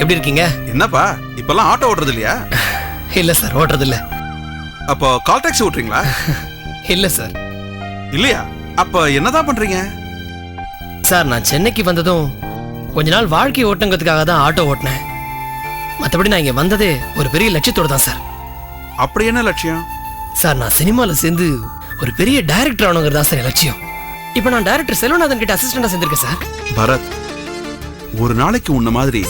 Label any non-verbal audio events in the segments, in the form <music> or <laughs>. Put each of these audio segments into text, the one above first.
எப்படி இருக்கீங்க? என்னப்பா இப்பெல்லாம் ஆட்டோ ஓட்டுறது இல்லையா இல்ல சார் ஓட்டுறது இல்ல அப்போ கால் டாக்ஸி ஓட்டுறீங்களா? <laughs> இல்ல சார். இல்லையா? அப்ப என்னதான் பண்றீங்க? சார் நான் சென்னைக்கு வந்ததும் கொஞ்ச நாள் வாழ்க்கை ஓட்டுங்கிறதுக்காக தான் ஆட்டோ ஓட்டினேன். மற்றபடி நான் இங்க வந்ததே ஒரு பெரிய லட்சியத்தோட தான் சார். அப்படி என்ன லட்சியம்? சார் நான் சினிமாவில் சேர்ந்து ஒரு பெரிய டைரக்டர் ஆகணுங்கிறது தான் சார் என் லட்சியம். இப்போ நான் டைரக்டர் செல்வநாதன் கிட்ட அசிஸ்டண்டா சேர்ந்திருக்கேன் சார். பரத் ஒரு நாளைக்கு உன்ன மாதிரி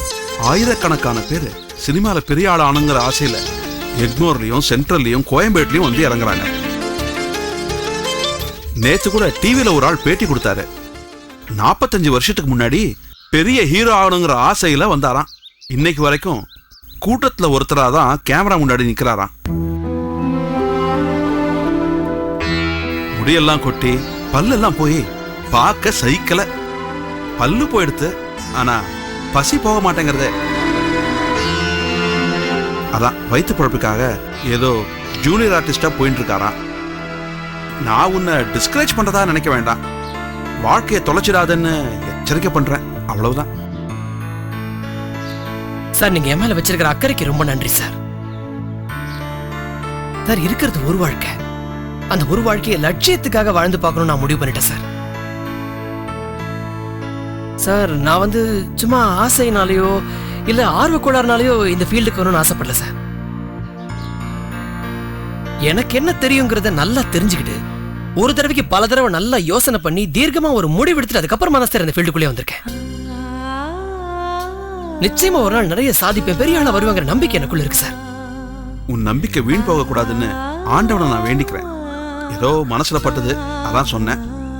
ஆயிரக்கணக்கான பேர் சினிமாவில் பெரிய ஆள் ஆனுங்கிற ஆசையில எக்மோர்லேயும் சென்ட்ரல்லையும் கோயம்பேட்லேயும் வந்து இறங்குறாங்க. நேத்து கூட டிவியில் ஒரு ஆள் பேட்டி கொடுத்தாரு. நாற்பத்தஞ்சு வருஷத்துக்கு முன்னாடி பெரிய ஹீரோ ஆகணுங்கிற ஆசையில வந்தாராம். இன்னைக்கு வரைக்கும் கூட்டத்துல ஒருத்தரா தான் கேமரா முன்னாடி நிக்கிறாராம். முடியெல்லாம் கொட்டி பல்லெல்லாம் போய் பார்க்க சைக்கலை பல்லு போயிடுத்து ஆனா பசி போக மாட்டேங்கிறது. அதான் வயிற்று பழப்புக்காக ஏதோ ஜூனியர் ஆர்டிஸ்டா போயிட்டு இருக்காராம் நான் உன்னை டிஸ்கரேஜ் பண்றதா நினைக்க வேண்டாம். வாழ்க்கையை தொலைச்சிடாதுன்னு எச்சரிக்கை பண்றேன். அவ்வளவுதான். சார் நீங்க என் மேல வச்சிருக்கிற அக்கறைக்கு ரொம்ப நன்றி சார். சார் இருக்கிறது ஒரு வாழ்க்கை. அந்த ஒரு வாழ்க்கையை லட்சியத்துக்காக வாழ்ந்து பார்க்கணும்னு நான் முடிவு பண்ணிட்டேன் சார். சார் நான் வந்து சும்மா ஆசைனாலேயோ இல்ல ஆர்வ கோளாறுனாலேயோ இந்த ஃபீல்டுக்கு வரணும்னு ஆசைப்படல சார். எனக்கு என்ன தெரியுங்கிறத நல்லா தெரிஞ்சுக்கிட்டு ஒரு தடவைக்கு பல தடவை நல்லா யோசனை பண்ணி தீர்க்கமா ஒரு முடிவு எடுத்துட்டு அதுக்கப்புறமா தான் சார் இந்த ஃபீல்டுக்குள்ளே வந்திருக்கேன். நிச்சயமா ஒரு நாள் நிறைய சாதிப்பேன் பெரிய ஆளா வருவாங்கிற நம்பிக்கை எனக்குள்ள இருக்கு சார். உன் நம்பிக்கை வீண் போக கூடாதுன்னு ஆண்டவனை நான் வேண்டிக்கிறேன். ஏதோ மனசுல பட்டது அதான் சொன்னேன்.